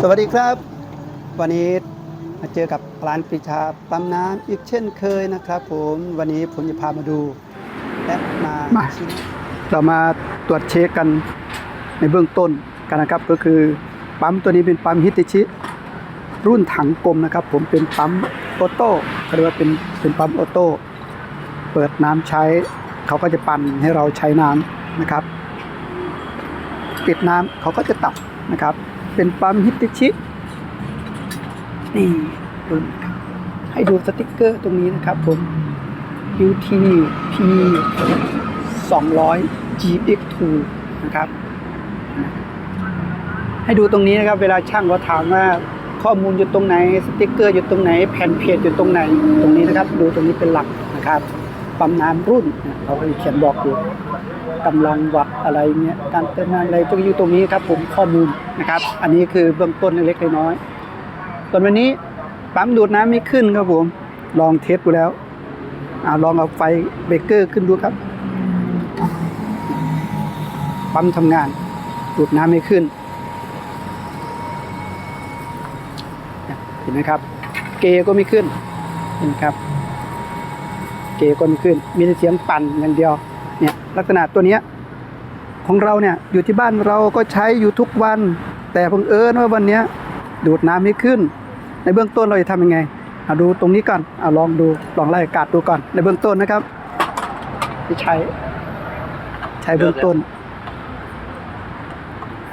สวัสดีครับ วันนี้มาเจอกับร้านปรีชาปั๊มน้ำอีกเช่นเคยนะครับ ผมวันนี้ผมจะพามาดู และมามาเรามาตรวจเช็คกันในเบื้องต้นกันนะครับ ก็คือปั๊มตัวนี้เป็นปั๊มฮิตาชิ รุ่นถังกลมนะครับ ผมเป็นปั๊มออโต้เขาเรียกว่าเป็นเป็นปั๊มออโต้เปิดน้ำใช้เขาก็จะปั่นให้เราใช้น้ำนะครับ ปิดน้ำเขาก็จะตัดนะครับ เป็นปั๊มฮิตาชินี่ดูนให้ดูสติกเกอร์ตรงนี้นะครับผม UT P 200 GX2 นะครับ ให้ดูตรงนี้นะครับ เวลาช่างเขาถามว่าข้อมูลอยู่ตรงไหน สติกเกอร์อยู่ตรงไหน แผ่นเพจอยู่ตรงไหน ตรงนี้นะครับ ดูตรงนี้เป็นหลักนะครับ ปั๊มน้ำรุ่นเขาก็เขียนบอกอยู่ กำลังวัดอะไรเงี้ยการเติมน้ำอะไรตรงอยู่ตรงนี้ครับ ผมข้อมูลนะครับ อันนี้คือเบื้องต้นเล็กๆน้อยๆส่วนวันนี้ปั๊มดูดน้ำไม่ขึ้นครับผมลองเทสดูแล้วอลองเอาไฟเบรกเกอร์ขึ้นดูครับปั๊มทำงานดูดน้ำไม่ขึ้นเห็นไหมครับ เกก็ไม่ขึ้นเห็นครับ เกก็ไม่ขึ้น มีแต่เสียงปั่นอย่างเดียว ลักษณะตัวนี้ของเราเนี่ยอยู่ที่บ้านเราก็ใช้อยู่ทุกวัน แต่บังเอิญว่าวันนี้ดูดน้ำไม่ขึ้น ในเบื้องต้นเราจะทำยังไงเอาดูตรงนี้ก่อนเอาลองดูลองไล่อากาศดูก่อน ในเบื้องต้นนะครับที่ใช้ ใช้เบื้องต้น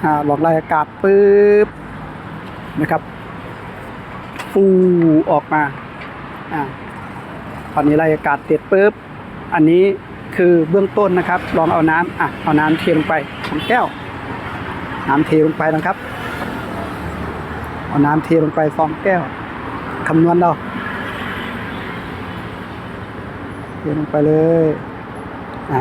อ่าลองไล่อากาศปุ๊บนะครับ ฟูออกมาอ่าตอนนี้ไล่อากาศเสร็จปุ๊บอันนี้ คือเบื้องต้นนะครับ ลองเอาน้ำอะเอาน้ำเทลงไปสองแก้ว น้ำเทลงไปนะครับ เอาน้ำเทลงไปสองแก้วคำนวณเราเทลงไปเลยอะ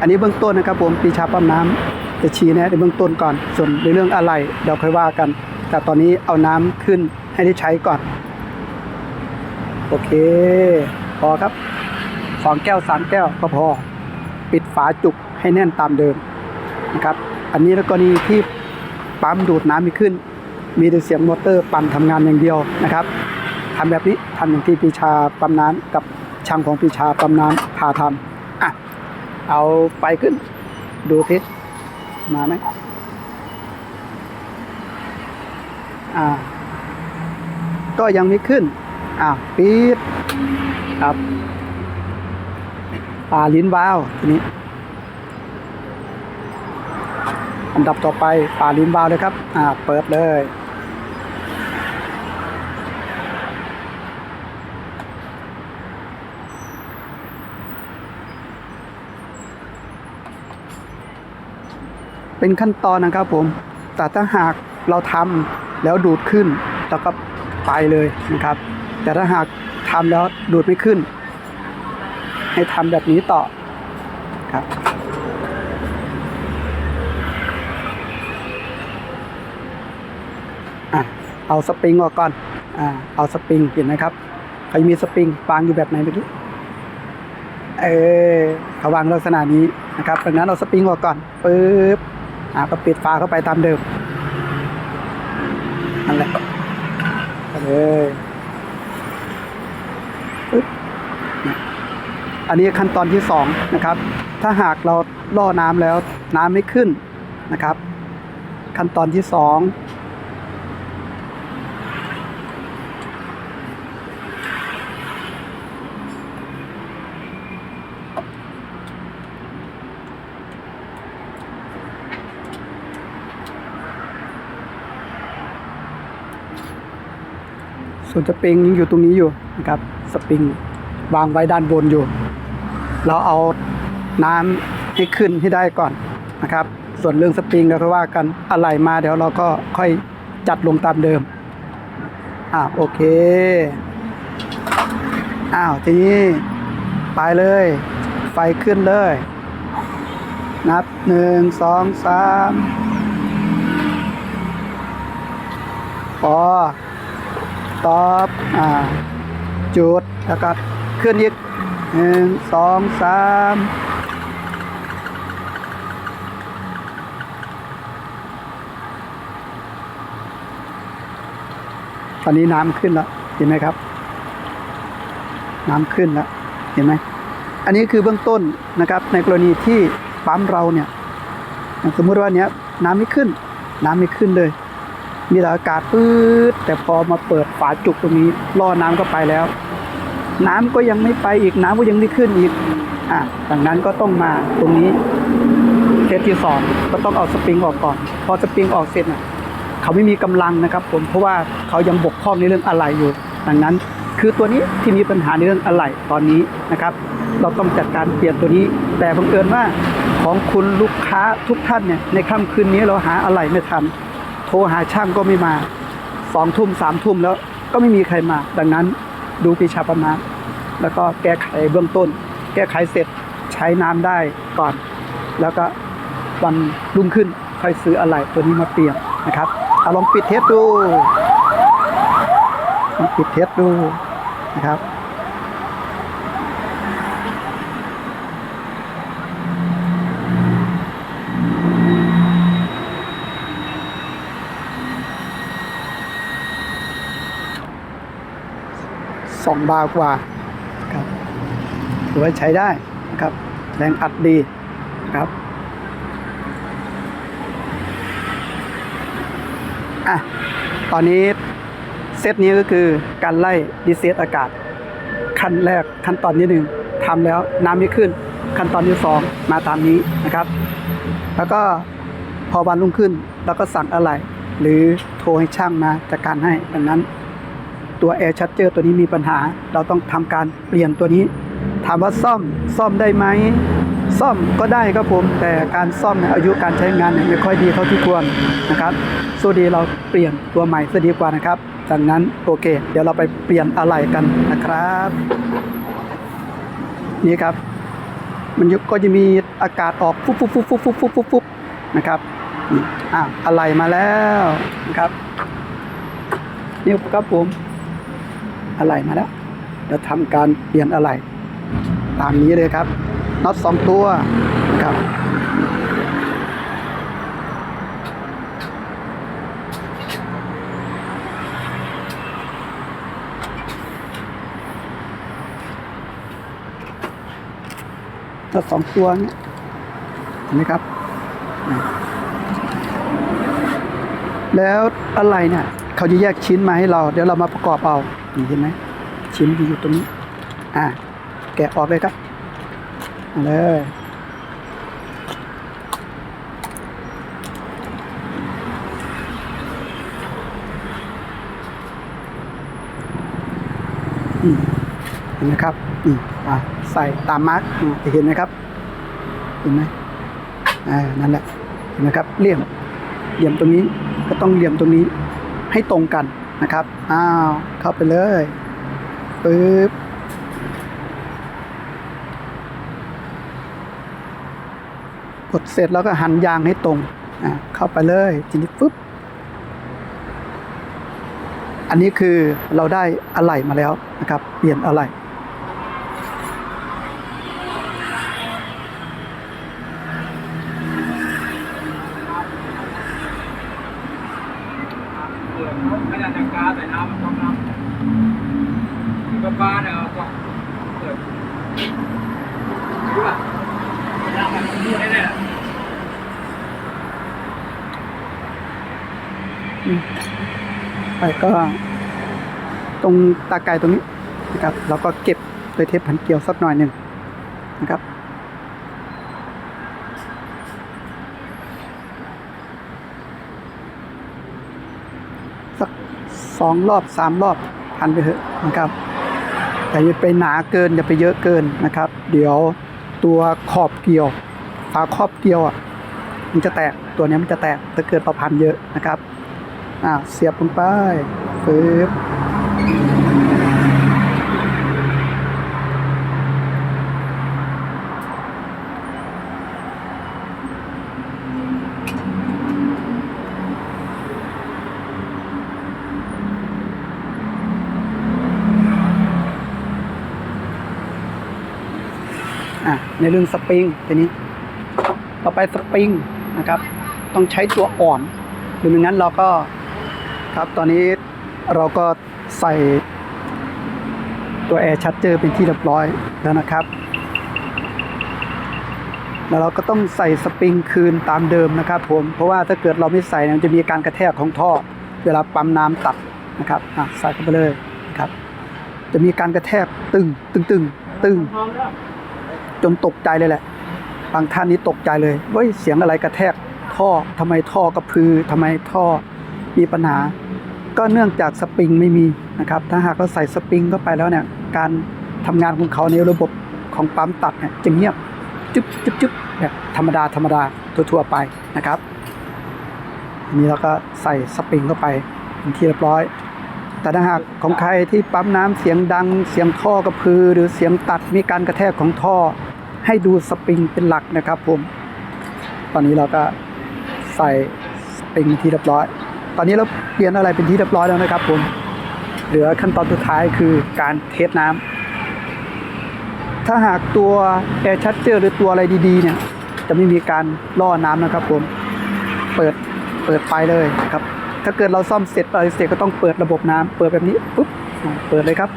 อันนี้เบื้องต้นนะครับ ผมปีชาปั๊มน้ำจะชี้แนะในเบื้องต้นก่อน ส่วนในเรื่องอะไรเดี๋ยวค่อยว่ากัน แต่ตอนนี้เอาน้ำขึ้นให้ได้ใช้ก่อน โอเค พอครับสองแก้วสามแก้วก็พอ ปิดฝาจุกให้แน่นตามเดิมนะครับ อันนี้แล้วกรณีที่ปั๊มดูดน้ำม่ขึ้น มีแต่เสียงมอเตอร์ปั่นทำงานอย่างเดียวนะครับทำแบบนี้ทำอย่างที่ปีชาปั๊มน้ำกับช่างของปีชาปั๊มน้ำพาทำอะเอาไฟขึ้นดูทิศมาไหมอ่าก็ยังไม่ขึ้นอ่าปีดครับ ปาลิ้นวาวทีนี้ อันดับต่อไปปาลิ้นวาวเลยครับ อ่า เปิดเลย เป็นขั้นตอนนะครับผม แต่ถ้าหากเราทำแล้วดูดขึ้นเราก็ไปเลยนะครับ แต่ถ้าหากทำแล้วดูดไม่ขึ้น ให้ทำแบบนี้ต่อครับ อะ เอาสปริงออกก่อน อ่า เอาสปริงเห็นไหมครับเขามีสปริงวางอยู่แบบไหนไม่รู้เออเขาวางลักษณะนี้นะครับดังนั้นเอาสปริงออกก่อนปึ๊บอ่าก็ปิดฝาเข้าไปตามเดิมนั่นแหละเลยปึ๊บ อันนี้ขั้นตอนที่สองนะครับ ถ้าหากเราล่อน้ำแล้วน้ำไม่ขึ้นนะครับ ขั้นตอนที่สองส่วนสปริงยังอยู่ตรงนี้อยู่นะครับ สปริงวางไว้ด้านบนอยู่ เราเอาน้ำให้ขึ้นให้ได้ก่อนนะครับ ส่วนเรื่องสปริงเราค่อว่ากันอะไรมาเดี๋ยวเราก็ค่อยจัดลงตามเดิมอ่าโอเคอ้าวทีนี้ไปเลย ไฟขึ้นเลย นับหนึ่งสองสามพอตอบอ่าจุดแล้วก็ขึ้นอีก หนึ่งสองสามตอนนี้น้ำขึ้นแล้ว เห็นไหมครับ น้ำขึ้นแล้ว เห็นไหม อันนี้คือเบื้องต้นนะครับ ในกรณีที่ปั๊มเราเนี่ย สมมุติว่าเนี้ยน้ำไม่ขึ้น น้ำไม่ขึ้นเลย มีแต่อากาศปื๊ดแต่พอมาเปิดฝาจุกตรงนี้ล่อน้ำก็ไปแล้ว น้ำก็ยังไม่ไปอีกน้ำก็ยังไม่ขึ้นอีกอะดังนั้นก็ต้องมาตรงนี้เคสที่สองก็ต้องเอาสปริงออกก่อน พอสปริงออกเสร็จน่ะเขาไม่มีกำลังนะครับ ผมเพราะว่าเขายังบกพร่องในเรื่องอะไหล่อยู่ ดังนั้นคือตัวนี้ที่มีปัญหาในเรื่องอะไหล่ตอนนี้นะครับ เราต้องจัดการเปลี่ยนตัวนี้ แต่บังเอิญว่าของคุณลูกค้าทุกท่านเนี่ยในค่ำคืนนี้เราหาอะไหล่ไม่ทันโทรหาช่างก็ไม่มาสองทุ่มสามทุ่มแล้วก็ไม่มีใครมา ดังนั้น ดูปีชาประมาณ แล้วก็แก้ไขเบื้องต้น แก้ไขเสร็จใช้น้ำได้ก่อน แล้วก็วันรุ่งขึ้นค่อยซื้ออะไรตัวนี้มาเปลี่ยนนะครับเอาลองปิดเทสดู ปิดเทสดูนะครับ บาร์กว่าครับถือว่าใช้ได้นะครับแรงอัดดีนะครับอะตอนนี้เซตนี้ก็คือการไล่ดีเซตอากาศ ขั้นแรกขั้นตอนที่หนึ่งทำแล้วน้ำไม่ขึ้น ขั้นตอนที่สองมาตามนี้นะครับ แล้วก็พอวันรุ่งขึ้นเราก็สั่งอะไร หรือโทรให้ช่างมาจัดการให้ดังนั้น ตัวแอร์ชัดเจอร์ตัวนี้มีปัญหา เราต้องทำการเปลี่ยนตัวนี้ ถามว่าซ่อมซ่อมได้ไหมซ่อมก็ได้ครับผม แต่การซ่อมเนี่ยอายุการใช้งานเนี่ยไม่ค่อยดีเท่าที่ควรนะครับสู้ดีเราเปลี่ยนตัวใหม่ซะดีกว่านะครับดังนั้นโอเค เดี๋ยวเราไปเปลี่ยนอะไหล่กันนะครับ นี่ครับ มันก็จะมีอากาศออกฟุบฟุบฟุบฟุบฟุบฟุบฟุบฟุบนะครับอะอะไหล่มาแล้วนะครับนี่ครับผม อะไหล่มาแล้วเดี๋ยวทำการเปลี่ยนอะไหล่ตามนี้เลยครับน็อตสองตัวครับน็อตสองตัวเนี้ยเห็นไหมครับ แล้วอะไรเนี่ย เขาจะแยกชิ้นมาให้เรา เดี๋ยวเรามาประกอบเอา นี่เห็นไหมชิ้นที่อยู่ตรงนี้ อ่าแกะออกเลยครับเอาเลยเห็นไหมครับนี่อ่าใส่ตามมาร์กจะเห็นไหมครับ เห็นไหมอ่านั่นแหละเห็นไหมครับเหลี่ยมเหลี่ยมตรงนี้ก็ต้องเหลี่ยมตรงนี้ให้ตรงกัน นะครับ อ้าว เข้าไปเลยปึ๊บกดเสร็จแล้วก็หันยางให้ตรงอ่าเข้าไปเลยทีนี้ปึ๊บ อันนี้คือเราได้อะไหล่มาแล้วนะครับ เปลี่ยนอะไหล่ เปิดไม่ได้จังกาใส่น้ำมันต้องน้ำปลาปลาเนี่ยต้องเปิดรู้ป่ะน้ำมันรั่วแน่ ไปก็ ตาไก่ตรงนี้นะครับเราก็เก็บโดยเทปพันเกลียวสักหน่อยหนึ่งนะครับสักสองรอบสามรอบพันไปเถอะนะครับแต่อย่าไปหนาเกินอย่าไปเยอะเกินนะครับ เดี๋ยวตัวขอบเกลียวฝาครอบเกลียวอะมันจะแตกตัวนี้มันจะแตกถ้าเกิดเราพันเยอะนะครับอ่าเสียบลงไปปึ๊บ ในเรื่องสปริงทีนี้ ต่อไปสปริงนะครับ ต้องใช้ตัวอ่อนหรือไม่งั้นเราก็ครับตอนนี้เราก็ใส่ตัวแอร์ชัดเจอร์เป็นที่เรียบร้อยแล้วนะครับ แล้วเราก็ต้องใส่สปริงคืนตามเดิมนะครับผม เพราะว่าถ้าเกิดเราไม่ใส่มันจะมีการกระแทกของท่อ เวลาปั๊มน้ำตัดนะครับอะใส่เข้าไปเลยนะครับ จะมีการกระแทกตึงตึงตึงตึง จนตกใจเลยแหละ บางท่านนี้ตกใจเลยเว้ยเสียงอะไรกระแทกท่อทำไมท่อกระพือทำไมท่อมีปัญหา ก็เนื่องจากสปริงไม่มีนะครับ ถ้าหากเราใส่สปริงเข้าไปแล้วเนี่ย การทำงานของเขาในระบบของปั๊มตัดเนี่ยจะเงียบจึ๊บจึ๊บจึ๊บแบบธรรมดาธรรมดาทั่วๆไปนะครับอันนี้เราก็ใส่สปริงเข้าไปเป็นที่เรียบร้อย แต่ถ้าหากของใครที่ปั๊มน้ำเสียงดัง เสียงท่อกระพือ หรือเสียงตัดมีการกระแทกของท่อ ให้ดูสปริงเป็นหลักนะครับผม ตอนนี้เราก็ใส่สปริงที่เรียบร้อย ตอนนี้เราเปลี่ยนอะไรเป็นที่เรียบร้อยแล้วนะครับผมเหลือขั้นตอนสุดท้ายคือการเทสน้ำถ้าหากตัวแอร์ชัดเจอร์หรือตัวอะไรดีๆเนี่ย จะไม่มีการล่อน้ำนะครับผม เปิดเปิดไฟเลยครับ ถ้าเกิดเราซ่อมเสร็จอะไรเสร็จก็ต้องเปิดระบบน้ำเปิดแบบนี้ปุ๊บ เปิดเลยครับ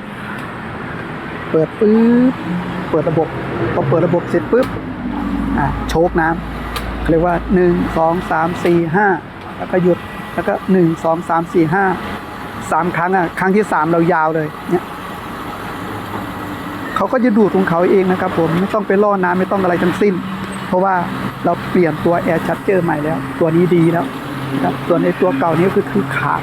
เปิดปุ๊บ เปิดระบบพอเปิดระบบเสร็จปุ๊บอ่าโชคน้ำเขาเรียกว่าหนึ่งสองสามสี่ห้าแล้วก็หยุดแล้วก็หนึ่งสองสามสี่ห้าสามครั้งอะครั้งที่สามเรายาวเลยเนี่ยเขาก็จะดูดของเขาเองนะครับผมไม่ต้องไปล่อน้ำไม่ต้องอะไรทั้งสิ้น เพราะว่าเราเปลี่ยนตัวแอร์ชัดเจอร์ใหม่แล้ว ตัวนี้ดีแล้วนะครับส่วนในตัวเก่านี้คือคือขาด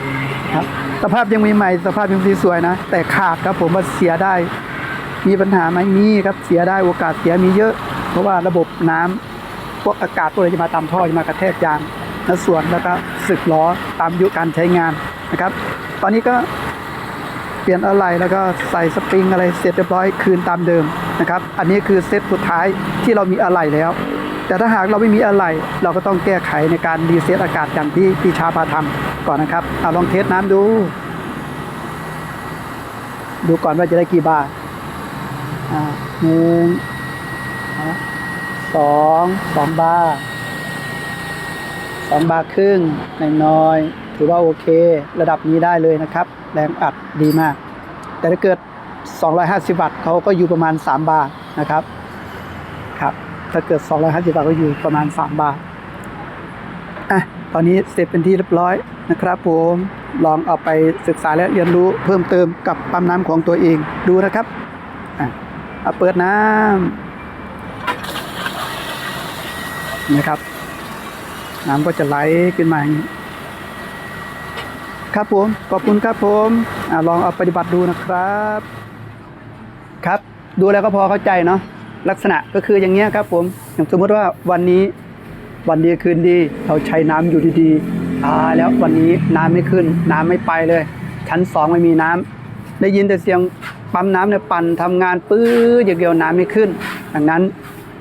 ครับสภาพยังใหม่ๆสภาพยังสวยๆนะ แต่ขาดครับผมว่าเสียได้ มีปัญหาไหมมีครับเสียได้โอกาสเสียมีเยอะ เพราะว่าระบบน้ำพวกอากาศพวกอะไรจะมาตามท่อจะมากระแทกยางและส่วนแล้วก็สึกล้อตามอายุการใช้งานนะครับ ตอนนี้ก็เปลี่ยนอะไรแล้วก็ใส่สปริงอะไรเสร็จเรียบร้อยคืนตามเดิมนะครับ อันนี้คือเซตสุดท้ายที่เรามีอะไรแล้ว แต่ถ้าหากเราไม่มีอะไร เราก็ต้องแก้ไขในการรีเซ็ตอากาศอย่างที่พี่ชาพาทำก่อนนะครับเอาลองเทสน้ำดู ดูก่อนว่าจะได้กี่บาท หนึ่งสองสองบาร์สองบาร์ครึ่งน้อยๆถือว่าโอเค ระดับนี้ได้เลยนะครับ แรงอัดดีมาก แต่ถ้าเกิด 250 วัตต์เขาก็อยู่ประมาณ 3 บาร์นะครับครับ ถ้าเกิด 250 วัตต์ก็อยู่ประมาณ 3 บาร์อะตอนนี้เสร็จเป็นที่เรียบร้อยนะครับผมลองเอาไปศึกษาและเรียนรู้เพิ่มเติมกับปั๊มน้ำของตัวเองดูนะครับอะ เอาเปิดน้ำนะครับ น้ำก็จะไหลขึ้นมาอย่างนี้ครับผม ขอบคุณครับผมอลองเอาปฏิบัติดูนะครับ ครับ ดูแล้วก็พอเข้าใจเนาะลักษณะก็คืออย่างเงี้ยครับผม อย่างสมมติว่าวันนี้วันดีคืนดี เราใช้น้ำอยู่ดีๆอ่าแล้ววันนี้น้ำไม่ขึ้น น้ำไม่ไปเลย ชั้นสองไม่มีน้ำได้ยินแต่เสียง ปั๊มน้ำเนี่ยปั่นทำงานปื้ออย่างเดียวน้ำไม่ขึ้น ดังนั้น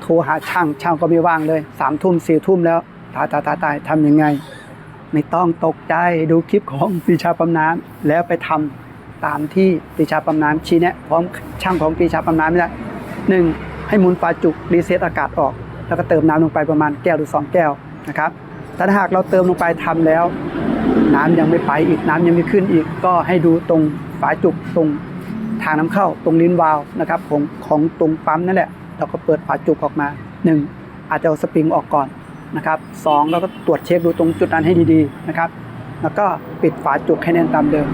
โทรหาช่างช่างก็ไม่ว่างเลยสามทุ่มสี่ทุ่มแล้วตายตายตายตายทำยังไง ไม่ต้องตกใจดูคลิปของปีชาปั๊มน้ำแล้วไปทำตามที่ปีชาปั๊มน้ำชี้แนะพร้อมช่างของปีชาปั๊มน้ำนี่แหละหนึ่งให้หมุนฝาจุกรีเซ็ตอากาศออก แล้วก็เติมน้ำลงไปประมาณแก้วหรือสองแก้วนะครับแต่ถ้าหากเราเติมลงไปทำแล้ว น้ำยังไม่ไปอีกน้ำยังไม่ขึ้นอีกก็ให้ดูตรงฝาจุกตรง ทางน้ำเข้าตรงลิ้นวาล์วนะครับของของตรงปั๊มนั่นแหละเราก็เปิดฝาจุกออกมาหนึ่งอาจจะเอาสปริงออกก่อนนะครับสองเราก็ตรวจเช็คดูตรงจุดนั้นให้ดีๆนะครับ แล้วก็ปิดฝาจุกให้แน่นตามเดิม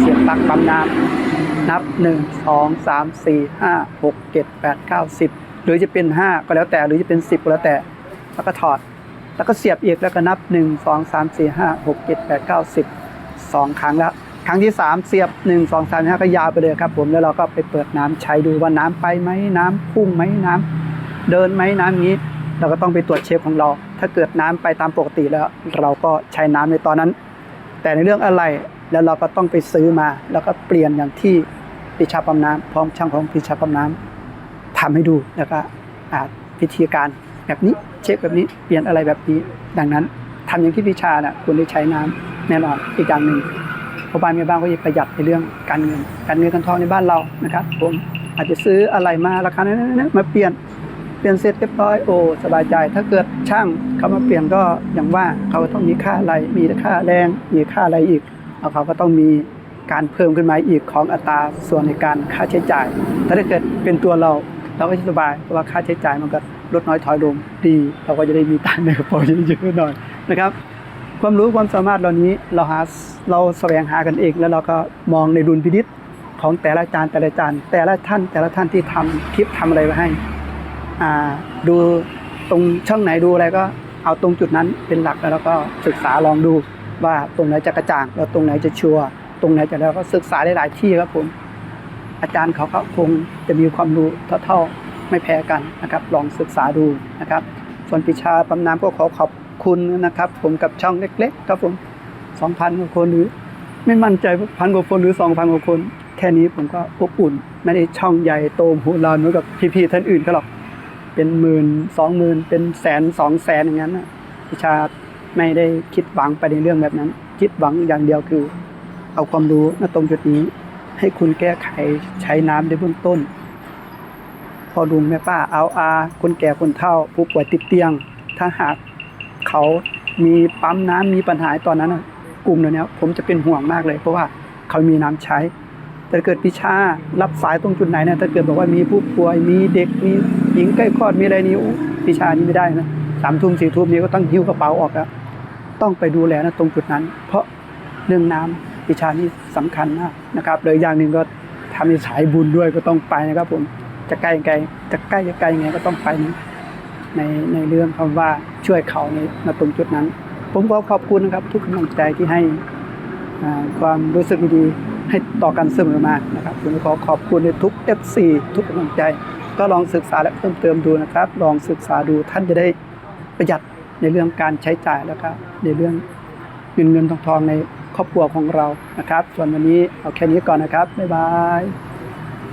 เสียบปลั๊กปั๊มน้ำนับ 1 2 3 4 5 6 7 8 9 10 หรือจะเป็น 5 ก็แล้วแต่ หรือจะเป็น 10 ก็แล้วแต่ แล้วก็ถอด แล้วก็เสียบอีกแล้วก็นับ 1 2 3 4 5 6 7 8 9 10 2 ครั้งแล้ว ครั้งที่ 3 เสียบ 1 2 3 5ก็ยาวไปเลยครับ ผมแล้วเราก็ไปเปิดน้ำใช้ดูว่าน้ำไปไหมน้ำพุ่งไหมน้ำเดินไหมน้ำอย่างนี้ เราก็ต้องไปตรวจเช็คของเรา ถ้าเกิดน้ำไปตามปกติแล้ว เราก็ใช้น้ำในตอนนั้น แต่ในเรื่องอะไรแล้วเราก็ต้องไปซื้อมา แล้วก็เปลี่ยนอย่างที่พิชาปั๊มน้ำพร้อมช่างของพิชาปั๊มน้ำทำให้ดูแล้วก็อาพิธีการแบบนี้เช็คแบบนี้เปลี่ยนอะไรแบบนี้ ดังนั้นทำอย่างที่พิชาน่ะคุณได้ใช้น้ำแน่นอนอีกอย่างหนึ่ง พราะบ้านแม่บ้านก็จะประหยัดในเรื่องการเงิน การเงินการทองในบ้านเรานะครับ ผมอาจจะซื้ออะไรมาราคานั้นมาเปลี่ยนเปลี่ยนเสร็จเรียบร้อยโอ้สบายใจ ถ้าเกิดช่างเขามาเปลี่ยนก็อย่างว่าเขาต้องมีค่าอะไร มีค่าแรงมีค่าอะไรอีกแล้วเขาก็ต้องมีการเพิ่มขึ้นมาอีกของอัตราส่วนในการค่าใช้จ่าย แต่ถ้าเกิดเป็นตัวเราเราก็สบายเพราะว่าค่าใช้จ่ายมันก็ลดน้อยถอยลงดี เราก็จะได้มีตังค์ในกระเป๋าเยอะๆหน่อยนะครับ ความรู้ความสามารถเหล่านี้เราหาเราแสวงหากันเองแล้วเราก็มองในดุลพินิษของแต่ละจารย์แต่ละจารย์แต่ละท่าน แต่ละท่านที่ทำคลิปทำอะไรไว้ให้อ่าดูตรงช่องไหนดูอะไรก็เอาตรงจุดนั้นเป็นหลักแล้วเราก็ศึกษาลองดูว่าตรงไหนจะกระจ่างแล้วตรงไหนจะชัวร์ตรงไหนจะแล้วก็ศึกษาได้หลายที่ครับผมอาจารย์เขาก็คงจะมีความรู้เท่าๆไม่แพ้กันนะครับ ลองศึกษาดูนะครับ ส่วนปิชาปั๊มน้ำก็ขอขอบ คุณนะครับ ผมกับช่องเล็ก ๆ ครับผม 2,000กว่าคนหรือ ไม่มั่นใจพันกว่าคนหรือ 2,000กว่าคน แค่นี้ผมก็อบอุ่น ไม่ได้ช่องใหญ่โตมโหฬารเหมือนกับพี่ๆท่านอื่นเขาหรอก เป็นหมื่นสองหมื่นเป็นแสนสองแสนอย่างนั้นนะพิชาไม่ได้คิดหวังไปในเรื่องแบบนั้น คิดหวังอย่างเดียวคือ เอาความรู้ณตรงจุดนี้ ให้คุณแก้ไขใช้น้ำในเบื้องต้นพอลุงแม่ป้าเอาอาคนแก่คนเฒ่าผู้ป่วยติดเตียง ถ้าหาก เขามีปั๊มน้ำมีปัญหาตอนนั้นกลุ่มเหล่านี้ผมจะเป็นห่วงมากเลย เพราะว่าเขามีน้ำใช้ แต่เกิดพิชารับสายตรงจุดไหนเนี่ยถ้าเกิดบอกว่ามีผู้ป่วยมีเด็กมีหญิงใกล้คลอดมีอะไรนี้พิชานี้ไม่ได้นะสามทุ่มสี่ทุ่มนี้ก็ต้องหิ้วกระเป๋าออกแล้วต้องไปดูแลนะตรงจุดนั้น เพราะเรื่องน้ำพิชานี่สำคัญมากนะครับเลยอย่างหนึ่งก็ทำในสายบุญด้วยก็ต้องไปนะครับผมจะใกล้ไกลจะใกล้จะไกลยังไงก็ต้องไปนะ ในในเรื่องคำว่าช่วยเขาในตรงจุดนั้น ผมก็ขอบคุณนะครับ ทุกกำลังใจที่ให้ความรู้สึกดีให้ต่อกันเสมอมานะครับผมขอขอบคุณในทุก FC ทุกกำลังใจ ก็ลองศึกษาและเพิ่มเติมดูนะครับ ลองศึกษาดูท่านจะได้ประหยัดในเรื่องการใช้จ่ายแล้วก็ในเรื่องเงินเงินทองทองในครอบครัวของเรานะครับ ส่วนวันนี้เอาแค่นี้ก่อนนะครับบ๊ายบาย